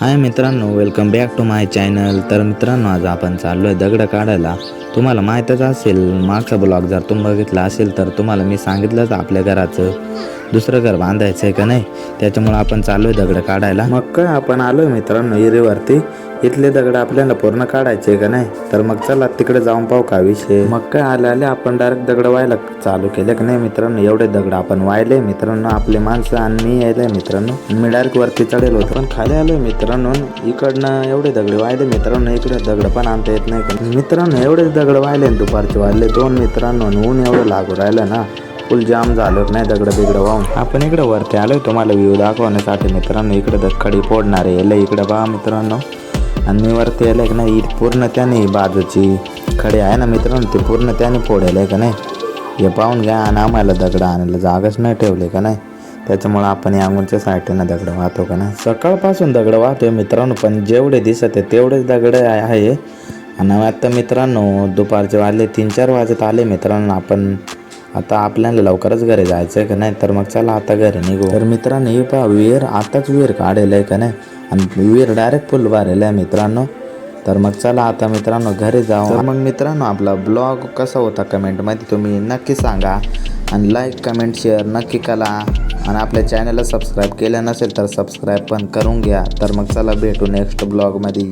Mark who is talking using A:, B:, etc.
A: हाय मित्रांनो welcome back to my channel तर मित्रांनो आज आपण चाललो आहे दगडं काढायला. तुम्हाला माहीतच असेल मागचा ब्लॉग जर तुम्ही बघितला असेल तर तुम्हाला मी सांगितलंच आपल्या घराचं. दुसरं घर बांधायचं आहे का नाही? त्याच्यामुळं आपण चाललो आहे दगडं काढायला. मग काय आपण आलो आहे मित्रांनो हिरीवरती. इथले दगड आपल्याला पूर्ण काढायचे का नाही? तर मग चला तिकडे जाऊन पाहू का विषय. मग काय आले आले आपण डायरेक्ट दगड व्हायला चालू केले का नाही मित्रांनो? एवढे दगड आपण वाहिले मित्रांनो आपले माणसं आणि मी यायले मित्रांनो. मी डायरेक्ट वरती चढेल होतो. पण खाली आलोय मित्रांनो इकडनं एवढे दगड वाहिले मित्रांनो इकडे दगड पण आणता येत नाही मित्रांनो एवढेच दगड वाहिले दुपारचे वाढले दोन मित्रांनो ऊन एवढं लागू राहिलं ना. फुल जाम झालं नाही दगड बिगड वाहून? आपण इकडे वरती आलोय तुम्हाला व्ह्यू दाखवण्यासाठी मित्रांनो. इकडे दखडी फोडणारे फोडणार आहे याला इकडे पहा मित्रांनो. आणि मी वरती यायला की नाही पूर्ण त्याने बाजूची खडी आहे ना मित्रांनो ते पूर्ण त्याने फोडेल आहे का नाही. हे पाहून घ्या आणि आम्हाला दगड आणायला जागाच नाही ठेवले का नाही. त्याच्यामुळं आपण या अंगूनच्या साईडनं दगड वाहतो का नाही. सकाळपासून दगड वाहतोय मित्रांनो पण जेवढे दिसत आहे तेवढेच दगड आहे आणि आता मित्रांनो दुपारचे वाजले तीन चार वाजत आले मित्रांनो आपण आता आपल्याला लवकरच घरी जायचं आहे का नाही? तर मग चला आता घरी निघू. तर मित्रांनो हे पहा विहीर आताच विहीर काढेल आहे का नाही? आणि विहीर डायरेक्ट फुल भरेल आहे मित्रांनो. तर मग चला आता मित्रांनो घरी जाऊ. तर मग मित्रांनो आपला ब्लॉग कसा होता कमेंटमध्ये तुम्ही नक्की सांगा. आणि लाईक कमेंट शेअर नक्की करा. आणि आपल्या चॅनलला सबस्क्राईब केलं नसेल तर सबस्क्राईब पण करून घ्या. तर मग चला भेटू नेक्स्ट ब्लॉगमध्ये